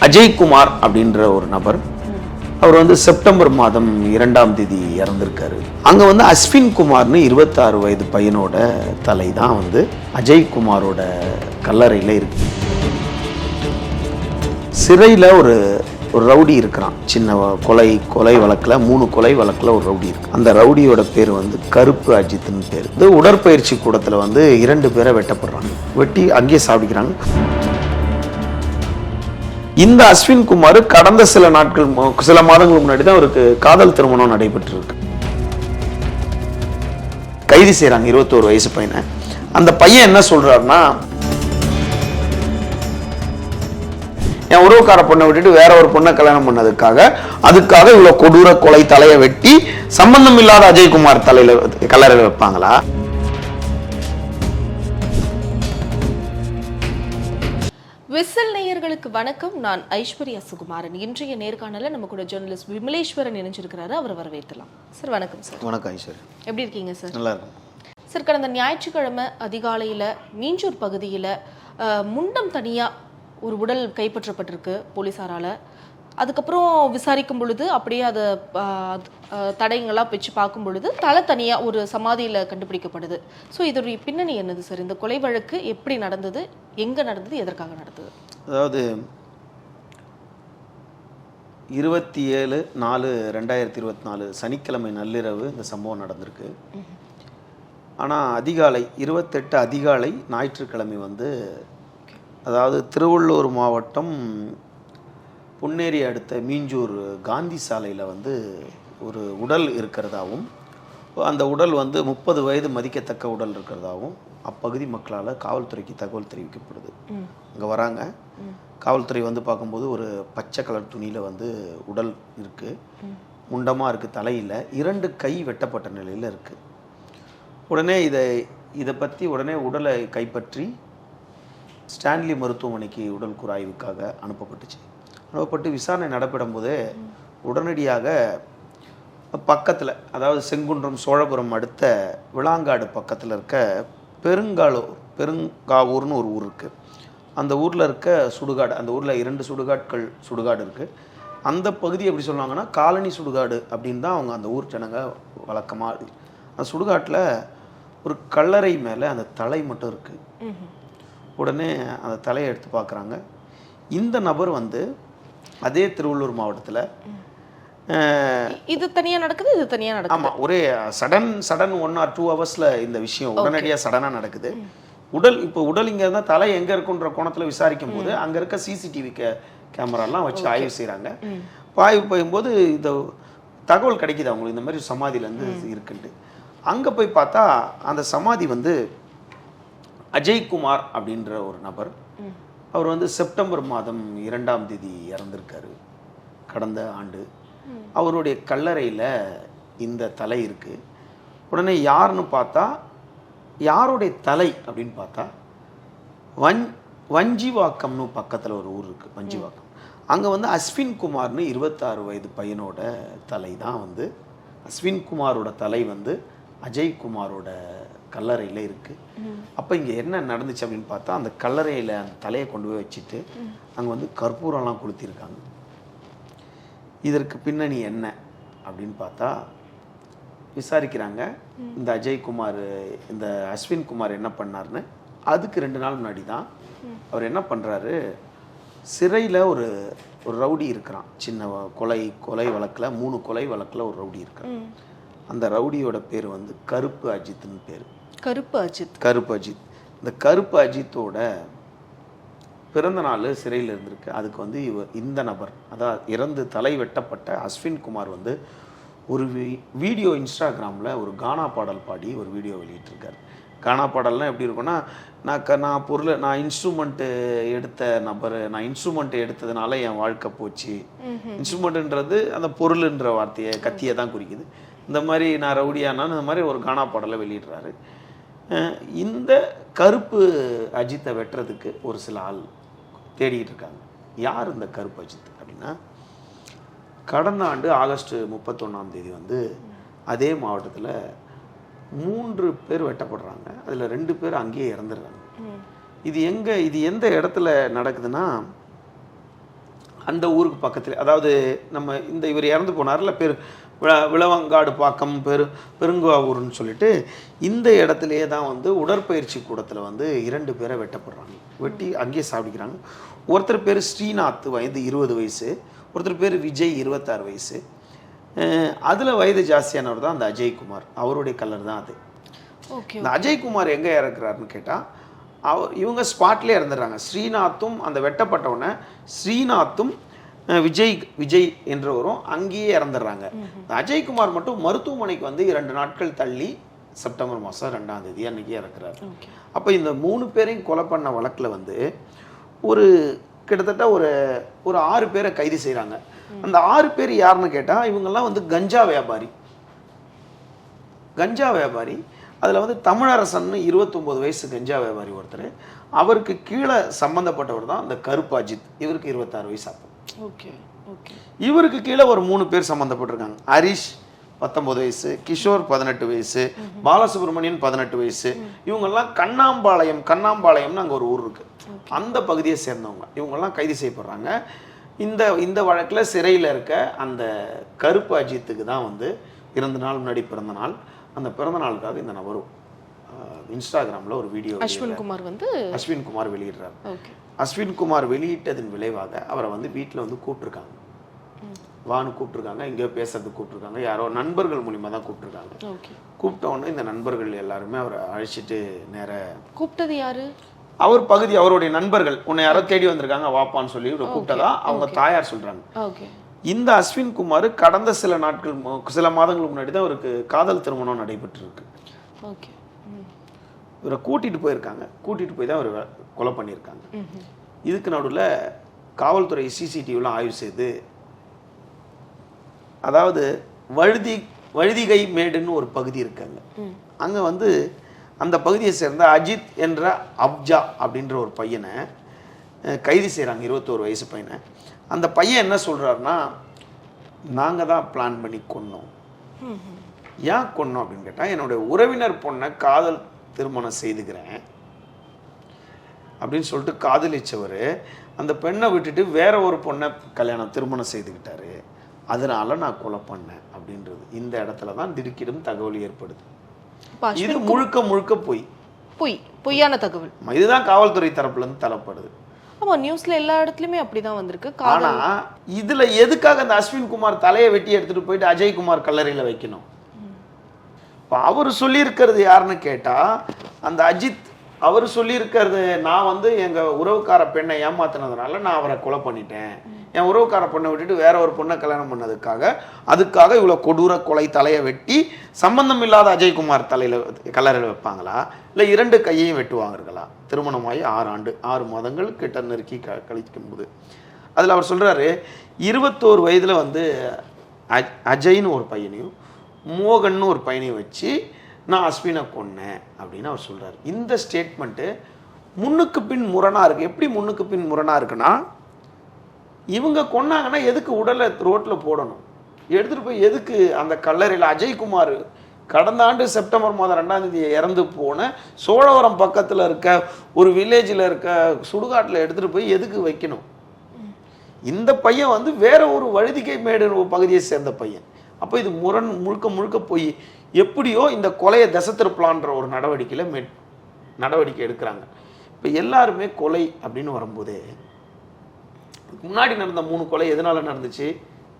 அஜய்குமார் அப்படின்ற ஒரு நபர் அவர் வந்து செப்டம்பர் மாதம் இரண்டாம் தேதி இறந்திருக்காரு. அங்கே வந்து அஸ்வின் குமார்னு இருபத்தாறு வயது பையனோட தலை தான் வந்து அஜய்குமாரோட கல்லறையில் இருக்கு. சிறையில் ஒரு ஒரு ரவுடி இருக்கிறான். சின்ன வ- கொலை கொலை வழக்கில் மூணு கொலை வழக்கில் ஒரு ரவுடி இருக்கு. அந்த ரவுடியோட பேர் வந்து கருப்பு அஜித்னு பேர். இது உடற்பயிற்சி கூடத்தில் வந்து இரண்டு பேரை வெட்டப்படுறாங்க. வெட்டி அங்கேயே சாப்பிடுக்கிறாங்க இந்த அஸ்வின் குமார் கடந்த சில நாட்கள் சில மாதங்களுக்கு முன்னாடி தான் அவருக்கு காதல் திருமணம் நடைபெற்றிருக்கு. கைது செய்றாங்க இருபத்தோரு வயசு பையனை. அந்த பையன் என்ன சொல்றாருன்னா என் உறவுக்கார பொண்ணை விட்டுட்டு வேற ஒரு பொண்ணை கல்யாணம் பண்ணதுக்காக அதுக்காக இவ்வளவு கொடூர கொலை தலையை வெட்டி சம்பந்தம் இல்லாத அஜய்குமார் தலையில கல்லறையில வைப்பாங்களா? விசில் நேயர்களுக்கு வணக்கம். நான் ஐஸ்வர்யா சுகுமாரன். இன்றைய நேர்காணல நம்ம கூட ஜேர்னலிஸ்ட் விமலேஸ்வரன் இணைஞ்சிருக்கிறாரு. அவர் வரவேற்றலாம் சார் வணக்கம் சார். வணக்கம் ஐஸ்வர்யா. எப்படி இருக்கீங்க சார்? நல்லா இருக்கும் சார் கடந்த ஞாயிற்றுக்கிழமை அதிகாலையில் மீஞ்சூர் பகுதியில் முண்டம் தனியாக ஒரு உடல் கைப்பற்றப்பட்டிருக்கு போலீஸாரால் அதுக்கப்புறம் விசாரிக்கும் பொழுது அப்படியே அதை தடயங்களாக வச்சு பார்க்கும் பொழுது தலை தனியாக ஒரு சமாதியில் கண்டுபிடிக்கப்படுது. ஸோ இதோடைய பின்னணி என்னது சார் இந்த கொலை வழக்கு எப்படி நடந்தது? எங்கே நடந்தது? எதற்காக நடந்தது? அதாவது இருபத்தி ஏழு நாலு ரெண்டாயிரத்தி இருபத்தி நாலு சனிக்கிழமை நள்ளிரவு இந்த சம்பவம் நடந்திருக்கு. ஆனால் அதிகாலை இருபத்தெட்டு அதிகாலை ஞாயிற்றுக்கிழமை வந்து அதாவது திருவள்ளூர் மாவட்டம் புன்னேரி அடுத்த மீஞ்சூர் காந்தி சாலையில் வந்து ஒரு உடல் இருக்கிறதாவும் அந்த உடல் வந்து முப்பது வயது மதிக்கத்தக்க உடல் இருக்கிறதாவும் அப்பகுதி மக்களால் காவல்துறைக்கு தகவல் தெரிவிக்கப்படுது. அங்கே வராங்க. காவல்துறை வந்து பார்க்கும்போது ஒரு பச்சை கலர் துணியில் வந்து உடல் இருக்குது முண்டமாக இருக்குது தலையில் இரண்டு கை வெட்டப்பட்ட நிலையில் இருக்குது உடனே இதை இதை பற்றி உடனே உடலை கைப்பற்றி ஸ்டான்லி மருத்துவமனைக்கு உடல் கூராய்வுக்காக அனுப்பப்பட்டுச்சு. அனுப்பப்பட்டு விசாரணை போதே உடனடியாக பக்கத்தில் அதாவது செங்குன்றம் சோழபுரம் அடுத்த விளாங்காடு பக்கத்தில் இருக்க பெருங்காலூர் பெருங்காவூர்னு ஒரு ஊர் இருக்குது அந்த ஊரில் இருக்க சுடுகாடு அந்த ஊரில் இரண்டு சுடுகாட்கள் சுடுகாடு இருக்குது அந்த பகுதி எப்படி சொல்லுவாங்கன்னா காலனி சுடுகாடு அப்படின்னு தான் அவங்க அந்த ஊர் ஜனங்க வழக்கமாக அந்த சுடுகாட்டில் ஒரு கல்லறை மேலே அந்த தலை மட்டும் இருக்குது உடனே அந்த தலையை எடுத்து பார்க்குறாங்க. இந்த நபர் வந்து அதே திருவள்ளூர் மாவட்டத்தில் இது தனியாக நடக்குது இது தனியாக நடக்குது? ஆமாம் ஒரே sudden sudden one or two ஹவர்ஸில் இந்த விஷயம் உடனடியாக சடனாக நடக்குது. உடல் இப்போ உடல் இங்கே இருந்தால் தலை எங்கே இருக்குன்ற கோணத்தில் விசாரிக்கும் போது அங்கே இருக்க சிசிடிவி கே கேமராலாம் வச்சு ஆய்வு செய்கிறாங்க ஆய்வு போகும்போது இந்த தகவல் கிடைக்குது அவங்களுக்கு இந்த மாதிரி சமாதியிலேருந்து இருக்குன்ட்டு. அங்கே போய் பார்த்தா அந்த சமாதி வந்து அஜய்குமார் அப்படின்ற ஒரு நபர் அவர் வந்து செப்டம்பர் மாதம் இரண்டாம் தேதி இறந்திருக்காரு. கடந்த ஆண்டு. அவருடைய கல்லறையில் இந்த தலை இருக்குது உடனே யாருன்னு பார்த்தா யாருடைய தலை அப்படின்னு பார்த்தா வன் வஞ்சிவாக்கம்னு பக்கத்தில் ஒரு ஊர் இருக்குது வஞ்சிவாக்கம். அங்கே வந்து அஸ்வின் குமார்னு இருபத்தாறு வயது பையனோட தலை தான் வந்து அஸ்வின் குமாரோட தலை வந்து அஜய் குமாரோட கல்லறையில் இருக்குது அப்போ இங்கே என்ன நடந்துச்சு அப்படின்னு பார்த்தா அந்த கல்லறையில் அந்த தலையை கொண்டு போய் வச்சுட்டு அங்கே வந்து கற்பூரம்லாம் கொளுத்திருக்காங்க. இதற்கு பின்னணி என்ன அப்படின்னு பார்த்தா விசாரிக்கிறாங்க. இந்த அஜய்குமார் இந்த அஸ்வின் குமார் என்ன பண்ணாருன்னு அதுக்கு ரெண்டு நாள் முன்னாடி தான் அவர் என்ன பண்ணுறாரு சிறையில் ஒரு ஒரு ரவுடி இருக்கிறான். சின்ன கொலை கொலை வழக்கில் மூணு கொலை வழக்கில் ஒரு ரவுடி இருக்கிறான் அந்த ரவுடியோட பேர் வந்து கருப்பு அஜித்னு பேர். கருப்பு அஜித். கருப்பு அஜித். இந்த கருப்பு அஜித்தோட பிறந்த நாள் சிறையில் இருந்திருக்கு. அதுக்கு வந்து இவ இந்த நபர் அதாவது இறந்து தலை வெட்டப்பட்ட அஸ்வின் குமார் வந்து ஒரு வீடியோ இன்ஸ்டாகிராமில் ஒரு கானா பாடல் பாடி ஒரு வீடியோ வெளியிட்டிருக்காரு. கானா பாடல்லாம் எப்படி இருக்கும்னா நான் க நான் பொருளை நான் இன்ஸ்ட்ருமெண்ட்டு எடுத்த நபர் நான் இன்ஸ்ட்ருமெண்ட் எடுத்ததுனால என் வாழ்க்கை போச்சு. இன்ஸ்ட்ருமெண்ட்டுன்றது அந்த பொருளுன்ற வார்த்தையை கத்தியை தான் குறிக்குது. இந்த மாதிரி நான் ரவுடியானான்னு இந்த மாதிரி ஒரு கானா பாடலை வெளியிடுறாரு. இந்த கருப்பு அஜித்தை வெட்டுறதுக்கு ஒரு சில ஆள் தேடிட்டு இருக்காங்க. யார் இந்த கருப்பு அஜித் அப்படின்னா கடந்த ஆண்டு ஆகஸ்ட் முப்பத்தொன்னாம் தேதி வந்து அதே மாவட்டத்தில் மூன்று பேர் வெட்டப்படுறாங்க. அதில் ரெண்டு பேர் அங்கேயே இறந்துடுறாங்க. இது எங்கே இது எந்த இடத்துல நடக்குதுன்னா அந்த ஊருக்கு பக்கத்தில் அதாவது நம்ம இந்த இவர் இறந்து போனார்ல பேர் விள- விளவங்காடு பாக்கம் பெரு பெருங்குவாவூர்னு சொல்லிட்டு இந்த இடத்துலையே தான் வந்து உடற்பயிற்சி கூடத்தில் வந்து இரண்டு பேரை வெட்டப்படுறாங்க. வெட்டி அங்கேயே சாப்பிடுக்கிறாங்க ஒருத்தர் பேர் ஸ்ரீநாத் வயது இருபது வயசு. ஒருத்தர் பேர் விஜய் இருபத்தாறு வயசு. அதில் வயது ஜாஸ்தியானவர் தான் அந்த அஜய்குமார். அவருடைய கலர் தான் அது. ஓகே இந்த அஜய்குமார் எங்கே இறக்குறாருன்னு கேட்டால் அவர் இவங்க ஸ்பாட்லேயே இறந்துடுறாங்க. ஸ்ரீநாத்தும் அந்த வெட்டப்பட்டவனை ஸ்ரீநாத்தும் விஜய் விஜய் என்றவரும் அங்கேயே இறந்துடுறாங்க. அஜய்குமார் மட்டும் மருத்துவமனைக்கு வந்து இரண்டு நாட்கள் தள்ளி செப்டம்பர் மாதம் ரெண்டாம் தேதி அன்னைக்கு இறக்குறாரு. அப்போ இந்த மூணு பேரையும் கொலை பண்ண வழக்கில் வந்து ஒரு கிட்டத்தட்ட ஒரு ஒரு ஆறு பேரை கைது செய்கிறாங்க அந்த ஆறு பேர் யாருன்னு கேட்டால் இவங்கெல்லாம் வந்து கஞ்சா வியாபாரி. கஞ்சா வியாபாரி. அதில் வந்து தமிழரசன் இருபத்தொம்போது வயசு கஞ்சா வியாபாரி ஒருத்தர். அவருக்கு கீழே சம்மந்தப்பட்டவர் தான் அந்த கருப்பு அஜித். இவருக்கு இருபத்தாறு வயசு ஆகும் ஓகே ஓகே இவருக்கு கீழே ஒரு மூணு பேர் சம்மந்தப்பட்டிருக்காங்க ஹரிஷ் பத்தொன்பது வயசு கிஷோர் பதினெட்டு வயசு பாலசுப்ரமணியன் பதினெட்டு வயசு. இவங்கெல்லாம் கண்ணாம்பாளையம் கண்ணாம்பாளையம்னு அங்கே ஒரு ஊர் இருக்கு. அந்த பகுதியை சேர்ந்தவங்க. இவங்கெல்லாம் கைது செய்யப்படுறாங்க. இந்த இந்த வழக்கில் சிறையில் இருக்க அந்த கருப்பு அஜித்துக்கு தான் வந்து இரண்டு நாள் முன்னாடி பிறந்த நாள். அந்த பிறந்த நாளுக்காக இந்த நபரும் இன்ஸ்டாகிராமில் ஒரு வீடியோ அஸ்வின் குமார் வந்து அஸ்வின் குமார் வெளியிடுறார். ஓகே அஸ்வின் குமார் வெளியிட்டதன் விளைவாக அவரை வந்து வீட்டில் வந்து கூப்பிட்ருக்காங்க வான்னு கூப்பிட்ருக்காங்க எங்கேயோ பேசுறதுக்கு கூப்பிட்ருக்காங்க யாரோ நண்பர்கள் மூலிமா தான் கூப்பிட்ருக்காங்க ஓகே. கூப்பிட்ட உடனே இந்த நண்பர்கள் எல்லாருமே அவரை அழைச்சிட்டு நேர கூப்பிட்டது யாரு? அவர் பகுதி அவருடைய நண்பர்கள் உன்னை யாரோ தேடி வந்திருக்காங்க வாப்பான்னு சொல்லி இவரை கூப்பிட்டதா அவங்க தாயார் சொல்றாங்க. ஓகே. இந்த அஸ்வின் குமார் கடந்த சில நாட்கள் சில மாதங்களுக்கு முன்னாடி தான் அவருக்கு காதல் திருமணம் நடைபெற்றிருக்கு. ஓகே. இவரை கூட்டிட்டு போயிருக்காங்க. கூட்டிட்டு போய் தான் இவரை கொலை பண்ணியிருக்காங்க. இதுக்கு நடுவில் காவல்துறை சிசிடிவிலாம் ஆய்வு செய்து அதாவது வழுதி வழுதிகை மேடுன்னு ஒரு பகுதி இருக்காங்க. அங்கே வந்து அந்த பகுதியை சேர்ந்த அஜித் என்ற அப்ஜா அப்படின்ற ஒரு பையனை கைது செய்கிறாங்க இருபத்தோரு வயசு பையனை. அந்த பையன் என்ன சொல்கிறாருன்னா நாங்கள் தான் பிளான் பண்ணி கொன்னோம். ஏன் கொன்னோம் அப்படின்னு கேட்டால் என்னுடைய உறவினர் பொண்ணை காதல் திருமணம் செய்துக்கிறேன் அப்படின்னு சொல்லிட்டு காதலிச்சவர் அந்த பெண்ணை விட்டுட்டு வேற ஒரு பொண்ணை கல்யாணம் திருமணம் செய்துக்கிட்டாரு. அதனால நான் கொலை பண்ணேன் அப்படின்றது. இந்த இடத்துல தான் திடுக்கிடும் தகவல் ஏற்படுது. இது முழுக்க முழுக்க பொய். பொய். பொய்யான தகவல். இதுதான் காவல்துறை தரப்புல இருந்து தரப்படுது. ஆமா நியூஸ்ல எல்லா இடத்துலயுமே அப்படிதான் வந்திருக்கு. ஆனா இதுல எதுக்காக அந்த அஸ்வின் குமார் தலையை வெட்டி எடுத்துட்டு போயிட்டு அஜய் குமார் கல்லறையில வைக்கணும்? இப்போ அவர் சொல்லியிருக்கிறது யாருன்னு கேட்டால் அந்த அஜித் அவர் சொல்லியிருக்கிறது நான் வந்து எங்கள் உறவுக்கார பெண்ணை ஏமாத்தினதுனால நான் அவரை கொலை பண்ணிட்டேன். என் உறவுக்கார பொண்ணை விட்டுட்டு வேற ஒரு பொண்ணை கல்யாணம் பண்ணதுக்காக அதுக்காக இவ்வளோ கொடூர கொலை தலையை வெட்டி சம்பந்தம் இல்லாத அஜய்குமார் தலையில் கல்லறையில் வைப்பாங்களா? இல்லை இரண்டு கையையும் வெட்டுவாங்களா திருமணமாகி ஆறு ஆண்டு ஆறு மாதங்கள் கிட்ட நெருக்கி க கழிக்கும் போது. அதில் அவர் சொல்கிறாரு இருபத்தோரு வயதில் வந்து அஜ் அஜய்னு ஒரு பையனையும் மோகன்னு ஒரு பையனை வச்சு நான் அஸ்வினை கொன்னேன் அப்படின்னு அவர் சொல்கிறார் இந்த ஸ்டேட்மெண்ட்டு முன்னுக்கு பின் முரணாக இருக்குது எப்படி முன்னுக்கு பின் முரணாக இருக்குன்னா இவங்க கொன்னாங்கன்னா எதுக்கு உடலை ரோட்டில் போடணும்? எடுத்துகிட்டு போய் எதுக்கு அந்த கல்லறையில் அஜய்குமார் கடந்த ஆண்டு செப்டம்பர் மாதம் ரெண்டாம் தேதி இறந்து போன சோழவரம் பக்கத்தில் இருக்க ஒரு வில்லேஜில் இருக்க சுடுகாட்டில் எடுத்துகிட்டு போய் எதுக்கு வைக்கணும்? இந்த பையன் வந்து வேற ஒரு வழுதிகை மேடு ஒரு பகுதியை சேர்ந்த பையன். அப்போ இது முரண் முழுக்க முழுக்க போய் எப்படியோ இந்த கொலையை திசை திருப்பலான்ற ஒரு நடவடிக்கையில் மே நடவடிக்கை எடுக்கிறாங்க. இப்போ எல்லாருமே கொலை அப்படின்னு வரும்போதே முன்னாடி நடந்த மூணு கொலை எதனால் நடந்துச்சு?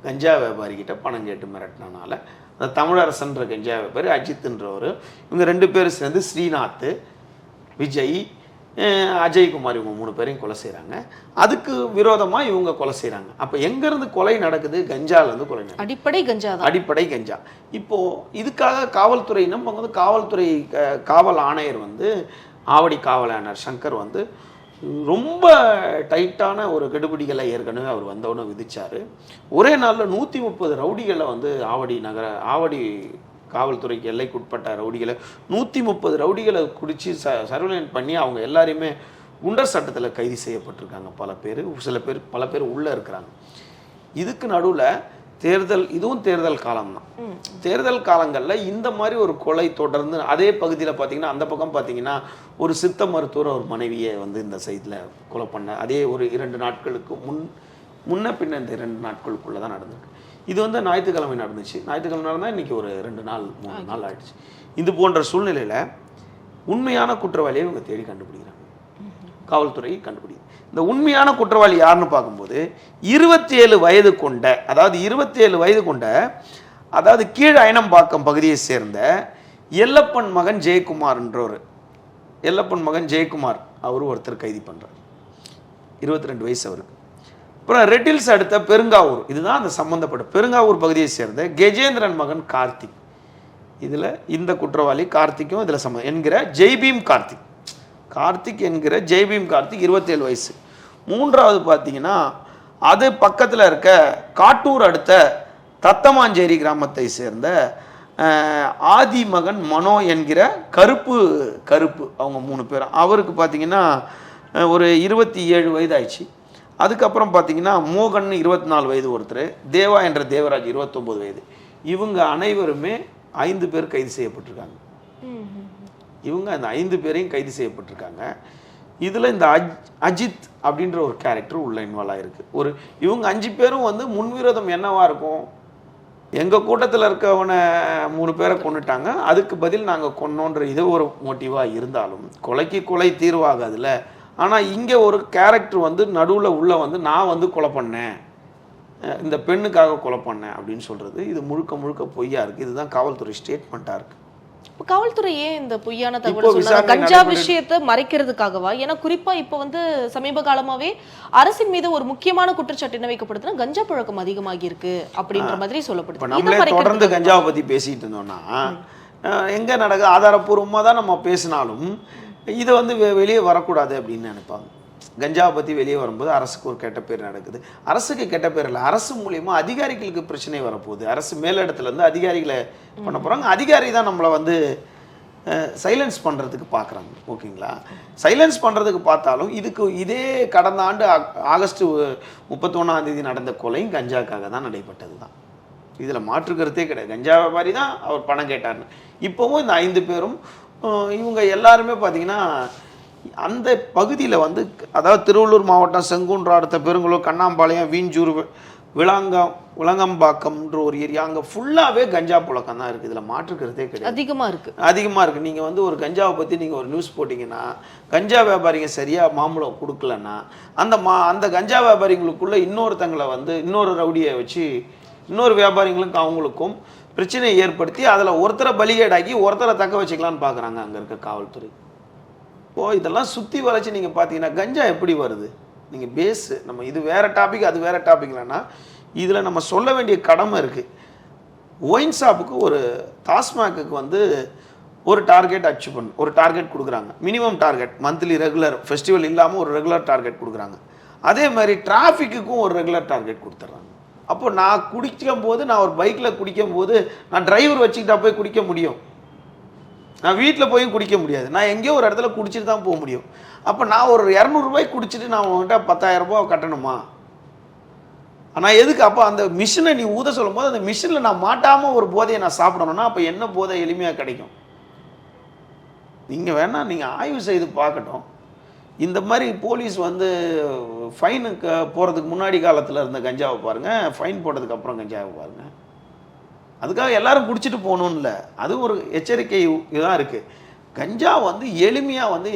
கஞ்சா வியாபாரிகிட்ட பணம் கேட்டு மிரட்டினனால. அந்த தமிழரசன்ற கஞ்சா வியாபாரி அஜித்துன்றவர் இவங்க ரெண்டு பேரும் சேர்ந்து ஸ்ரீநாத் விஜய் அஜய்குமார் இவங்க மூணு பேரையும் கொலை செய்கிறாங்க அதுக்கு விரோதமாக இவங்க கொலை செய்கிறாங்க அப்போ எங்கேருந்து கொலை நடக்குது? கஞ்சாலேருந்து கொலை நடக்குது. அடிப்படை கஞ்சா அடிப்படை கஞ்சா. இப்போ இதுக்காக காவல்துறை நம்ம வந்து காவல்துறை காவல் ஆணையர் வந்து ஆவடி காவல் ஆணையர் சங்கர் வந்து ரொம்ப டைட்டான ஒரு கெடுபிடிகளை ஏற்கனவே அவர் வந்தவுடனே விதிச்சாரு. ஒரே நாளில் நூற்றி முப்பது ரவுடிகளை வந்து ஆவடி நகர ஆவடி காவல்துறைக்கு எல்லைக்குட்பட்ட ரவுடிகளை நூற்றி முப்பது ரவுடிகளை குடிச்சு ச சர்வலைன் பண்ணி அவங்க எல்லாரையுமே குண்டர் சட்டத்தில் கைது செய்யப்பட்டிருக்காங்க. பல பேர் சில பேர் பல பேர் உள்ளே இருக்கிறாங்க. இதுக்கு நடுவில் தேர்தல் இதுவும் தேர்தல் காலம்தான். தேர்தல் காலங்களில் இந்த மாதிரி ஒரு கொலை தொடர்ந்து அதே பகுதியில் பார்த்தீங்கன்னா அந்த பக்கம் பார்த்தீங்கன்னா ஒரு சித்த மருத்துவர் ஒரு மனைவியை வந்து இந்த சைடில் கொலை பண்ண அதே ஒரு இரண்டு நாட்களுக்கு முன் முன்ன பின்ன இந்த ரெண்டு நாட்களுக்குள்ளே தான் நடந்திருக்கு. இது வந்து ஞாயிற்றுக்கிழமை நடந்துச்சு. ஞாயிற்றுக்கிழமை நடந்தால் இன்றைக்கி ஒரு ரெண்டு நாள் மூணு நாள் ஆயிடுச்சு. இது போன்ற சூழ்நிலையில் உண்மையான குற்றவாளியை இவங்க தேடி கண்டுபிடிக்கிறாங்க. காவல்துறை கண்டுபிடிக்கும் இந்த உண்மையான குற்றவாளி யாருன்னு பார்க்கும்போது இருபத்தி ஏழு வயது கொண்ட அதாவது இருபத்தி ஏழு வயது கொண்ட அதாவது கீழ் அயனம்பாக்கம் பகுதியை சேர்ந்த எல்லப்பன் மகன் ஜெயக்குமார்ன்றவர். எல்லப்பன் மகன் ஜெயக்குமார் அவர் ஒருத்தர் கைது பண்ணுறார் இருபத்தி ரெண்டு வயசு அவருக்கு. அப்புறம் ரெட்டில்ஸ் அடுத்த பெருங்காவூர். இதுதான் அந்த சம்மந்தப்பட்ட பெருங்காவூர் பகுதியை சேர்ந்த கஜேந்திரன் மகன் கார்த்திக். இதில் இந்த குற்றவாளி கார்த்திக்கும் இதில் சம்ம என்கிற ஜெய்பீம் கார்த்திக். கார்த்திக் என்கிற ஜெய்பீம் கார்த்திக் இருபத்தேழு வயசு. மூன்றாவது பார்த்தீங்கன்னா அது பக்கத்தில் இருக்க காட்டூர் அடுத்த தத்தமாஞ்சேரி கிராமத்தை சேர்ந்த ஆதி மகன் மனோ என்கிற கருப்பு கருப்பு. அவங்க மூணு பேர் அவருக்கு பார்த்தீங்கன்னா ஒரு இருபத்தி ஏழு வயது ஆயிடுச்சு அதுக்கப்புறம் பார்த்தீங்கன்னா மோகன் இருபத்தி நாலு வயது ஒருத்தர் தேவா என்ற தேவராஜ் இருபத்தொம்போது வயது. இவங்க அனைவருமே ஐந்து பேர் கைது செய்யப்பட்டிருக்காங்க. இவங்க அந்த ஐந்து பேரையும் கைது செய்யப்பட்டிருக்காங்க. இதில் இந்த அஜ் அஜித் அப்படின்ற ஒரு கேரக்டர் உள்ள இன்வால்வ் ஆயிருக்கு. ஒரு இவங்க அஞ்சு பேரும் வந்து முன்விரோதம் என்னவாக இருக்கும்? எங்கள் கூட்டத்தில் இருக்கவனை மூணு பேரை கொண்டுட்டாங்க அதுக்கு பதில் நாங்கள் கொன்னோன்ற இது ஒரு மோட்டிவாக இருந்தாலும் கொலைக்கு கொலை தீர்வாகாதுல்ல ஆனால் இங்கே ஒரு கேரக்டர் வந்து நடுவில் உள்ள வந்து நான் வந்து கொலை பண்ணேன். இந்த பெண்ணுக்காக கொலை பண்ணேன் அப்படின்னு சொல்கிறது இது முழுக்க முழுக்க பொய்யா இருக்குது இதுதான் காவல்துறை ஸ்டேட்மெண்ட்டாக இருக்குது காவல்துறை ஏன் இந்த பொய்யான தகவல் கஞ்சா விஷயத்தை மறைக்கிறதுக்காகவா? ஏன்னா குறிப்பா இப்ப வந்து சமீப காலமாவே அரசின் மீது ஒரு முக்கியமான குற்றச்சாட்டு என்ன வைக்கப்படுதுன்னா கஞ்சா புழக்கம் அதிகமாகி இருக்கு அப்படின்ற மாதிரி சொல்லப்படுது. நம்மளே தொடர்ந்து கஞ்சாவை பற்றி பேசிட்டு இருந்தோம்னா எங்க நடக்குது? ஆதாரப்பூர்வமாக தான் நம்ம பேசினாலும் இதை வந்து வெளியே வரக்கூடாது அப்படின்னு நினைப்பாங்க. கஞ்சாவை பற்றி வெளியே வரும்போது அரசுக்கு ஒரு கெட்ட பேர் நடக்குது. அரசுக்கு கெட்ட பேர் இல்லை. அரசு மூலியமா அதிகாரிகளுக்கு பிரச்சனை வரப்போகுது. அரசு மேலிடத்துல இருந்து அதிகாரிகளை பண்ண போகிறாங்க அதிகாரி தான் நம்மளை வந்து சைலன்ஸ் பண்ணுறதுக்கு பார்க்குறாங்க ஓகேங்களா? சைலன்ஸ் பண்ணுறதுக்கு பார்த்தாலும் இதுக்கு இதே கடந்த ஆண்டு ஆக்- ஆகஸ்ட் முப்பத்தொன்னாம் தேதி நடந்த கொலையும் கஞ்சாக்காக தான் நடைபெற்றது தான். இதில் மாற்று கருத்தே கிடையாது. கஞ்சா வியாபாரி தான் அவர் பணம் கேட்டார்னு. இப்போவும் இந்த ஐந்து பேரும் இவங்க எல்லாருமே பார்த்தீங்கன்னா அந்த பகுதியில் வந்து அதாவது திருவள்ளூர் மாவட்டம் செங்குன்றம் அடுத்த பெருங்குளூர் கண்ணாம்பாளையம் வீஞ்சூர் விளாங்கம் விளங்கம்பாக்கம்ன்ற ஒரு ஏரியா அங்கே ஃபுல்லாகவே கஞ்சா புழக்கம் தான் இருக்குது இதில் மாற்று கருத்தே கிடையாது. அதிகமா இருக்கு. அதிகமாக இருக்குது நீங்கள் வந்து ஒரு கஞ்சாவை பற்றி நீங்கள் ஒரு நியூஸ் போட்டிங்கன்னா கஞ்சா வியாபாரிங்க சரியாக மாம்பழம் கொடுக்கலன்னா அந்த மா அந்த கஞ்சா வியாபாரிங்களுக்குள்ளே இன்னொருத்தங்களை வந்து இன்னொரு ரவுடியை வச்சு இன்னொரு வியாபாரிங்களுக்கும் அவங்களுக்கும் பிரச்சனையை ஏற்படுத்தி அதில் ஒருத்தரை பலிகேடாக்கி ஒருத்தரை தக்க வச்சுக்கலான்னு பார்க்குறாங்க அங்கே இருக்க காவல்துறை. இப்போது இதெல்லாம் சுற்றி வளைச்சி நீங்கள் பார்த்தீங்கன்னா கஞ்சா எப்படி வருது? நீங்கள் பேஸு நம்ம இது வேறு டாபிக் அது வேறு டாபிக்லன்னா இல்லைன்னா இதில் நம்ம சொல்ல வேண்டிய கடமை இருக்குது ஒயின் ஷாப்புக்கு ஒரு டாஸ்மாக்கு வந்து ஒரு டார்கெட் அச்சீவ் பண்ணு ஒரு டார்கெட் கொடுக்குறாங்க. Minimum target monthly regular festival இல்லாமல் ஒரு ரெகுலர் டார்கெட் கொடுக்குறாங்க. அதே மாதிரி டிராஃபிக்குக்கும் ஒரு ரெகுலர் டார்கெட் கொடுத்துட்றாங்க. அப்போ நான் குடிக்கும் போது நான் ஒரு பைக்கில் குடிக்கும் போது நான் டிரைவர் வச்சுக்கிட்டா போய் குடிக்க முடியும். நான் வீட்டில் போய் குடிக்க முடியாது. நான் எங்கேயோ ஒரு இடத்துல குடிச்சிட்டு தான் போக முடியும். அப்போ நான் ஒரு இரநூறுபாய் குடிச்சிட்டு நான் உங்ககிட்ட பத்தாயிரம் ரூபாய் கட்டணுமா? ஆனால் எதுக்கு? அப்போ அந்த மிஷினை நீ ஊத சொல்லும் போது அந்த மிஷினில் நான் மாட்டாமல் ஒரு போதையை நான் சாப்பிடணும்னா அப்போ என்ன போதை எளிமையாக கிடைக்கும்? நீங்கள் வேணால் நீங்கள் ஆய்வு செய்து பார்க்கட்டும். இந்த மாதிரி போலீஸ் வந்து ஃபைனுக்கு போகிறதுக்கு முன்னாடி காலத்தில் இருந்த கஞ்சாவை பாருங்கள் ஃபைன் போட்டதுக்கு அப்புறம் கஞ்சாவை பாருங்கள் அதுக்காக எல்லாரும் குடிச்சிட்டு போகணும்ல. அது ஒரு எச்சரிக்கை இதாக இருக்குது கஞ்சா வந்து எளிமையாக வந்து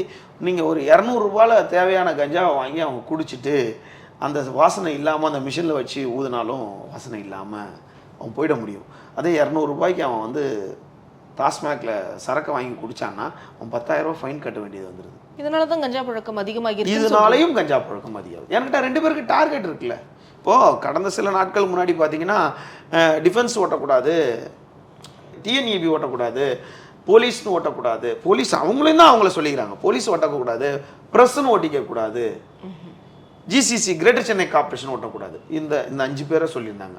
நீங்கள் ஒரு இரநூறுபாவில் தேவையான கஞ்சாவை வாங்கி அவங்க குடிச்சிட்டு அந்த வாசனை இல்லாமல் அந்த மிஷினில் வச்சு ஊதினாலும் வாசனை இல்லாமல் அவன் போயிட முடியும். அதே இரநூறுபாய்க்கு அவன் வந்து டாஸ்மாகில் சரக்கு வாங்கி குடிச்சான்னா அவன் பத்தாயிரரூபா ஃபைன் கட்ட வேண்டியது வந்துடுது இதனால தான் கஞ்சா புழக்கம் அதிகமாகி இதனாலையும் கஞ்சா பழக்கம் அதிகம். என்கிட்ட ரெண்டு பேருக்கு டார்கெட் இருக்குல்ல. இப்போது கடந்த சில நாட்கள் முன்னாடி பார்த்தீங்கன்னா டிஃபென்ஸ் ஓட்டக்கூடாது டிஎன்இபி ஓட்டக்கூடாது போலீஸ்னு ஓட்டக்கூடாது. போலீஸ் அவங்களையும் தான் அவங்கள சொல்லிக்கிறாங்க. போலீஸ் ஓட்டக்கூடாது ப்ரெஸ்ஸுன்னு ஓட்டிக்கக்கூடாது. ஜிசிசி கிரேட்டர் சென்னை கார்ப்பரேஷன் ஓட்டக்கூடாது. இந்த இந்த அஞ்சு பேரை சொல்லியிருந்தாங்க.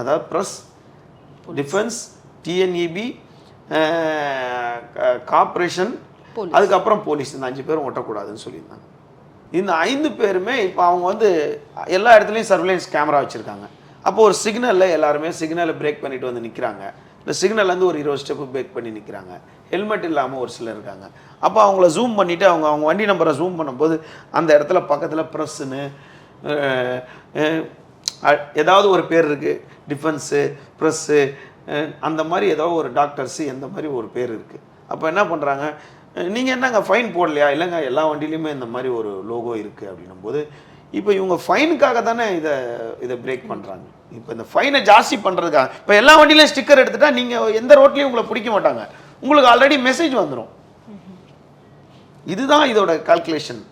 அதாவது press defence TNEB corporation police. அதுக்கப்புறம் போலீஸ் இந்த அஞ்சு பேரும் ஓட்டக்கூடாதுன்னு சொல்லியிருந்தாங்க. இந்த ஐந்து பேருமே இப்போ அவங்க வந்து எல்லா இடத்துலையும் சர்வேலன்ஸ் கேமரா வச்சுருக்காங்க. அப்போ ஒரு சிக்னலில் எல்லாருமே சிக்னலை பிரேக் பண்ணிட்டு வந்து நிற்கிறாங்க இந்த சிக்னல்லேருந்து ஒரு இருபது ஸ்டெப்பு பிரேக் பண்ணி நிற்கிறாங்க ஹெல்மெட் இல்லாமல் ஒரு சிலர் இருக்காங்க. அப்போ அவங்கள ஜூம் பண்ணிவிட்டு அவங்க அவங்க வண்டி நம்பரை ஜூம் பண்ணும்போது அந்த இடத்துல பக்கத்தில் ப்ரெஸ்ஸுன்னு ஏதாவது ஒரு பேர் இருக்குது டிஃபென்ஸு ப்ரெஸ்ஸு அந்த மாதிரி ஏதாவது ஒரு டாக்டர்ஸு எந்த மாதிரி ஒரு பேர் இருக்குது அப்போ என்ன பண்ணுறாங்க நீங்கள் என்னங்க ஃபைன் போடலையா? இல்லைங்க எல்லா வண்டியிலையுமே இந்த மாதிரி ஒரு லோகோ இருக்குது அப்படின்னும் போது இப்போ இவங்க ஃபைனுக்காக தானே இதை இதை பிரேக் பண்ணுறாங்க இப்போ இந்த ஃபைனை ஜாஸ்தி பண்ணுறதுக்காக இப்போ எல்லா வண்டியிலையும் ஸ்டிக்கர் எடுத்துட்டா நீங்கள் எந்த ரோட்லையும் உங்களை பிடிக்க மாட்டாங்க. உங்களுக்கு ஆல்ரெடி மெசேஜ் வந்துடும் இதுதான் இதோட கால்குலேஷன்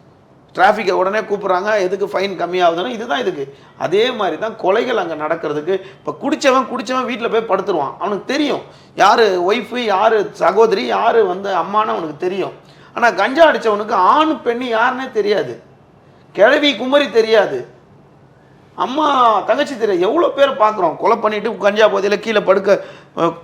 டிராஃபிக்கை உடனே கூப்பிட்றாங்க எதுக்கு ஃபைன் கம்மியாகுதுன்னா? இதுதான் இதுக்கு. அதே மாதிரி தான் கொலைகள் அங்கே நடக்கிறதுக்கு. இப்போ குடித்தவன் குடித்தவன் வீட்டில் போய் படுத்துருவான். அவனுக்கு தெரியும். யார் ஒய்ஃபு யார் சகோதரி யார் வந்து அம்மான்னு அவனுக்கு தெரியும். ஆனால் கஞ்சா அடித்தவனுக்கு ஆண் பெண்ணு யாருன்னே தெரியாது. கிழவி குமரி தெரியாது. அம்மா தங்கச்சி தெரியாது. எவ்வளோ பேர் பார்க்குறோம். கொலை பண்ணிட்டு கஞ்சா போதையில் கீழே படுக்க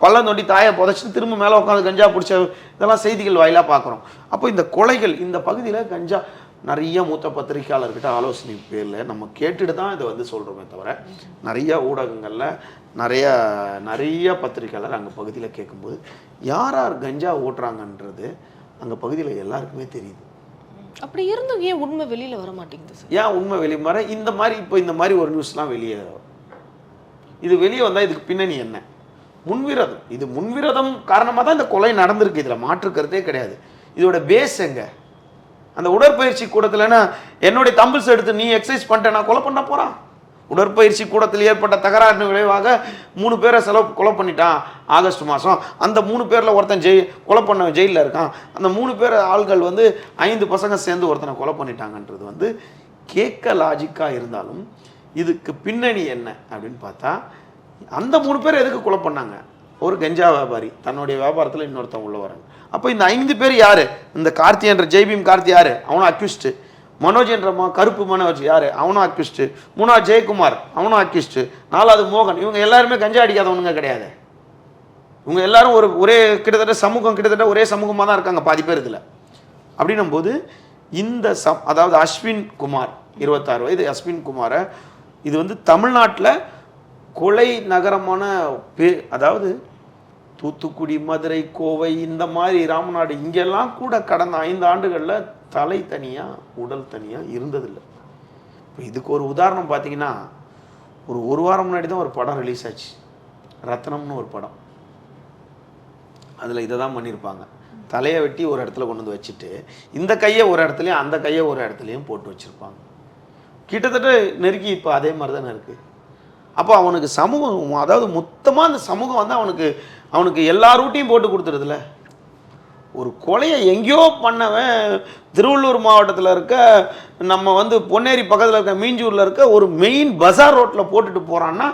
பள்ளம் தோண்டி தாயை புதைச்சிட்டு திரும்ப மேலே உட்காந்து கஞ்சா பிடிச்ச இதெல்லாம் செய்திகள் வாயிலாக பார்க்குறோம். அப்போ இந்த கொலைகள் இந்த பகுதியில் கஞ்சா நிறைய மூத்த பத்திரிக்கையாளர்கிட்ட ஆலோசனை பேரில் நம்ம கேட்டுட்டு தான் இதை வந்து சொல்கிறோமே தவிர நிறைய ஊடகங்களில் நிறைய நிறைய பத்திரிக்கையாளர் அங்கே பகுதியில் கேட்கும்போது யார் யார் கஞ்சா ஓட்டுறாங்கன்றது அங்கே பகுதியில் எல்லாருக்குமே தெரியுது. அப்படி இருந்தும் ஏன் உண்மை வெளியில வர மாட்டேங்குது ஏன் உண்மை வெளியே மாற இந்த மாதிரி இப்போ இந்த மாதிரி ஒரு நியூஸ்லாம் வெளியே இது வெளியே வந்தால் இதுக்கு பின்னணி என்ன? முன்விரோதம். இது முன்விரோதம் காரணமாக தான் இந்த கொலை நடந்திருக்கு. இதில் மாற்று கருத்தே கிடையாது. இதோட பேஸ் எங்க? அந்த உடற்பயிற்சி கூடத்துலன்னா என்னுடைய தம்பிள்ஸ் எடுத்து நீ எக்ஸசைஸ் பண்ணிட்ட நான் கொலை பண்ண போகிறான் உடற்பயிற்சி கூடத்தில் ஏற்பட்ட தகராறு விளைவாக மூணு பேரை செலவு கொலை பண்ணிட்டான் ஆகஸ்ட் மாதம் அந்த மூணு பேரில் ஒருத்தன் ஜெய் கொலை பண்ண ஜெயிலில் இருக்கான். அந்த மூணு பேர் ஆள்கள் வந்து ஐந்து பசங்க சேர்ந்து ஒருத்தனை கொலை பண்ணிட்டாங்கன்றது வந்து கேட்க லாஜிக்காக இருந்தாலும் இதுக்கு பின்னணி என்ன அப்படின்னு பார்த்தா அந்த மூணு பேர் எதுக்கு கொலை பண்ணாங்க? ஒரு கஞ்சா வியாபாரி தன்னுடைய வியாபாரத்தில் இன்னொருத்தன் உள்ள வராங்க அப்போ இந்த ஐந்து பேர் யார்? இந்த கார்த்தி என்ற ஜெய்பீம் கார்த்தி யார்? அவனும் அக்யூஸ்டு மனோஜ் என்ற மா கருப்பு மனோஜ் யார்? அவனும் அக்யூஸ்டு மூணாவது ஜெயக்குமார் அவனும் அக்யூஸ்டு நாலாவது மோகன். இவங்க எல்லாருமே கஞ்சா அடிக்காதவனுங்க கிடையாது. இவங்க எல்லாரும் ஒரு ஒரே கிட்டத்தட்ட சமூகம் கிட்டத்தட்ட ஒரே சமூகமாக தான் இருக்காங்க பாதி பேர் இதில். அப்படின்னும் போது இந்த சம் அதாவது அஸ்வின் குமார் இருபத்தாறு வயது அஸ்வின் குமாரை இது வந்து தமிழ்நாட்டில் கொலை நகரமான பே அதாவது தூத்துக்குடி மதுரை கோவை இந்த மாதிரி ராமநாடு இங்கெல்லாம் கூட கடந்த ஐந்து ஆண்டுகளில் தலை தனியாக உடல் தனியாக இருந்ததில்லை. இப்போ இதுக்கு ஒரு உதாரணம் பார்த்தீங்கன்னா ஒரு ஒரு வாரம் முன்னாடி தான் ஒரு படம் ரிலீஸ் ஆச்சு. ரத்னம்னு ஒரு படம். அதில் இதை தான் பண்ணியிருப்பாங்க. தலையை வெட்டி ஒரு இடத்துல கொண்டு வந்து வச்சுட்டு இந்த கையை ஒரு இடத்துலையும் அந்த கையை ஒரு இடத்துலையும் போட்டு வச்சுருப்பாங்க. கிட்டத்தட்ட நெருக்கி இப்போ அதே மாதிரி தானே இருக்குது அப்போ அவனுக்கு சமூகம் அதாவது மொத்தமாக அந்த சமூகம் வந்து அவனுக்கு அவனுக்கு எல்லா ரூட்டையும் போட்டு கொடுத்துருதுல. ஒரு கொலையை எங்கேயோ பண்ணவன் திருவள்ளூர் மாவட்டத்தில் இருக்க நம்ம வந்து பொன்னேரி பக்கத்தில் இருக்க மீஞ்சூரில் இருக்க ஒரு மெயின் பஜார் ரோட்டில் போட்டுட்டு போகிறான்னா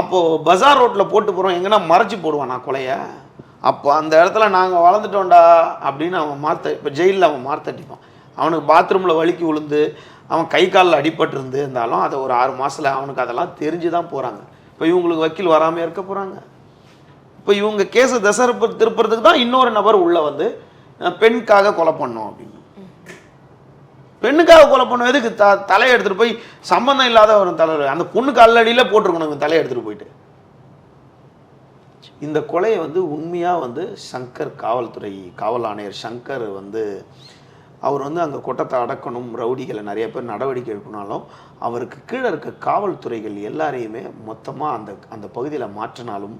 அப்போது பஜார் ரோட்டில் போட்டு போகிறோம் எங்கன்னா மறைச்சி போடுவானா கொலையை? அப்போ அந்த இடத்துல நாங்கள் வளர்ந்துட்டோம்டா அப்படின்னு அவன் மார்த்த இப்போ ஜெயிலில் அவன் மார்த்தட்டிப்பான். அவனுக்கு பாத்ரூமில் வலிக்கு விழுந்து அவன் கை காலில் அடிபட்டு இருந்தாலும் அதை ஒரு ஆறு மாதத்தில் அவனுக்கு அதெல்லாம் தெரிஞ்சு தான் போகிறாங்க இப்போ இவங்களுக்கு வக்கீல் வராமல் இருக்க போகிறாங்க இப்போ இவங்க கேஸை திசை திருப்புறதுக்கு தான் இன்னொரு நபர் உள்ள வந்து பெண்ணுக்காக கொலை பண்ணோம் அப்படின்னு. பெண்ணுக்காக கொலை பண்ணோம். எதுக்கு? த தலையை எடுத்துகிட்டு போய் சம்பந்தம் இல்லாத ஒரு தலைவர் அந்த பொண்ணுக்கு கல்லடியில் போட்டிருக்கணும் இவங்க தலையை எடுத்துகிட்டு போயிட்டு. இந்த கொலையை வந்து உண்மையாக வந்து சங்கர் காவல்துறை காவல் ஆணையர் சங்கர் வந்து அவர் வந்து அங்கே கொட்டத்தை அடக்கணும் ரவுடிகளை நிறைய பேர் நடவடிக்கை எடுப்பினாலும் அவருக்கு கீழே இருக்க காவல்துறைகள் எல்லாரையுமே மொத்தமாக அந்த அந்த பகுதியில் மாற்றினாலும்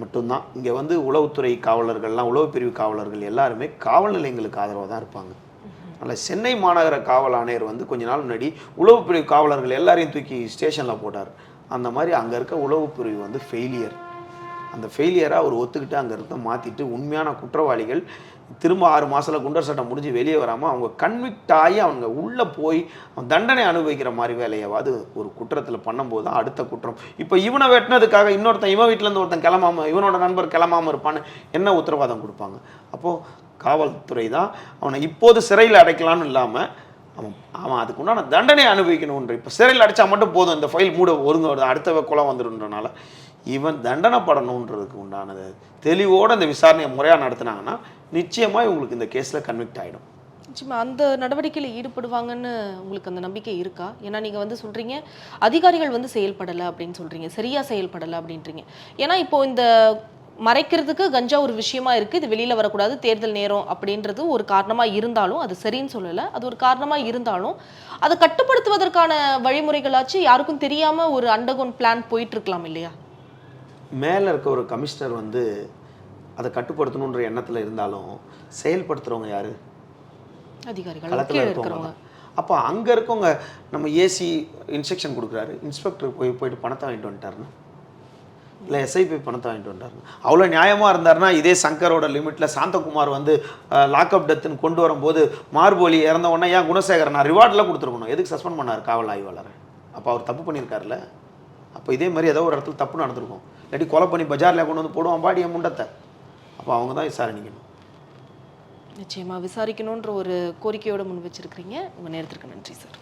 மட்டும்தான். இங்கே வந்து உளவுத்துறை காவலர்கள்லாம் உளவு பிரிவு காவலர்கள் எல்லாருமே காவல் நிலையங்களுக்கு ஆதரவாக தான் இருப்பாங்க. அதனால் சென்னை மாநகர காவல் ஆணையர் வந்து கொஞ்ச நாள் முன்னாடி உளவு பிரிவு காவலர்கள் எல்லாரையும் தூக்கி ஸ்டேஷனில் போட்டார். அந்த மாதிரி அங்கே இருக்க உளவு பிரிவு வந்து ஃபெயிலியர் அந்த ஃபெயிலியராக அவர் ஒத்துக்கிட்டு அங்கே இருக்க மாற்றிட்டு உண்மையான குற்றவாளிகள் திரும்ப ஆறு மாதத்தில் குண்டர் சட்டம் முடிஞ்சு வெளியே வராமல் அவங்க கன்விக்ட் ஆகி அவங்க உள்ளே போய் அவன் தண்டனை அனுபவிக்கிற மாதிரி வேலையாவது ஒரு குற்றத்தில் பண்ணும்போது தான் அடுத்த குற்றம். இப்போ இவனை வெட்டினதுக்காக இன்னொருத்தன் இவன் வீட்டிலேருந்து ஒருத்தன் கிளம்பாம இவனோட நண்பர் கிளம்பாம இருப்பான்னு என்ன உத்தரவாதம் கொடுப்பாங்க? அப்போது காவல்துறை தான் அவனை இப்போது சிறையில் அடைக்கலான்னு இல்லாமல் அவன் அவன் அதுக்கு உண்டான தண்டனை அனுபவிக்கணுன்ற இப்போ சிறையில் அடைச்சா மட்டும் போதும் இந்த ஃபைல் மூட ஒருங்க அடுத்த கொலை வந்துடுன்றனால இவன் தண்டனைப்படணுன்றதுக்கு உண்டானது தெளிவோடு அந்த விசாரணையை முறையாக நடத்தினாங்கன்னா நிச்சயமாக இவங்களுக்கு இந்த கேஸில் கன்விக்ட் ஆகிடும் நிச்சயமா அந்த நடவடிக்கையில் ஈடுபடுவாங்கன்னு உங்களுக்கு அந்த நம்பிக்கை இருக்கா? ஏன்னா நீங்கள் வந்து சொல்கிறீங்க அதிகாரிகள் வந்து செயல்படலை அப்படின்னு சொல்கிறீங்க சரியாக செயல்படலை அப்படின்றீங்க. ஏன்னா இப்போது இந்த மறைக்கிறதுக்கு கஞ்சா ஒரு விஷயமா இருக்கு இது வெளியில வரக்கூடாது தேர்தல் நேரம் அப்படின்றது ஒரு காரணமா இருந்தாலும் அது சரின்னு சொல்லல. அது ஒரு காரணமா இருந்தாலும் அதை கட்டுப்படுத்துவதற்கான வழிமுறைகளாச்சு. யாருக்கும் தெரியாம ஒரு அண்டர்கோன் பிளான் போயிட்டு இருக்கலாம் இல்லையா? மேலே இருக்க ஒரு கமிஷனர் வந்து அதை கட்டுப்படுத்தணுன்ற எண்ணத்தில் இருந்தாலும் செயல்படுத்துகிறவங்க யாரு? அதிகாரிகள் களத்தில் இருக்கவங்க. அப்போ அங்கே இருக்கவங்க நம்ம ஏசி இன்ஸ்ட்ரக்ஷன் கொடுக்குறாரு. இன்ஸ்பெக்டர் போய் போயிட்டு பணத்தை வாங்கிட்டு வந்துட்டாருன்னா? இல்லை எஸ்ஐ போய் பணத்தை வாங்கிட்டு வந்துட்டாருன்னா? அவ்வளோ நியாயமாக இருந்தாருன்னா இதே சங்கரோட லிமிட்டில் சாந்தகுமார் வந்து லாக்அப் டெத்துன்னு கொண்டு வரும்போது மார்போலி இறந்த உடனே ஏன் குணசேகரன் நான் ரிவார்ட்லாம் கொடுத்துருக்கணும். எதுக்கு சஸ்பெண்ட் பண்ணார் காவல் ஆய்வாளரை? அப்போ அவர் தப்பு பண்ணியிருக்காருல்ல? அப்போ இதே மாதிரி ஏதோ ஒரு இடத்துல தப்பு நடந்திருக்கும். இல்லாட்டி கொலை பண்ணி பஜாரில் கொண்டு வந்து போடுவான் பாடிய முண்டத்தை. அப்போ அவங்க தான் விசாரணிக்கணும். நிச்சயமா விசாரிக்கணுன்ற ஒரு கோரிக்கையோட முன் வச்சிருக்கிறீங்க. உங்க நேரத்திற்கு நன்றி சார்.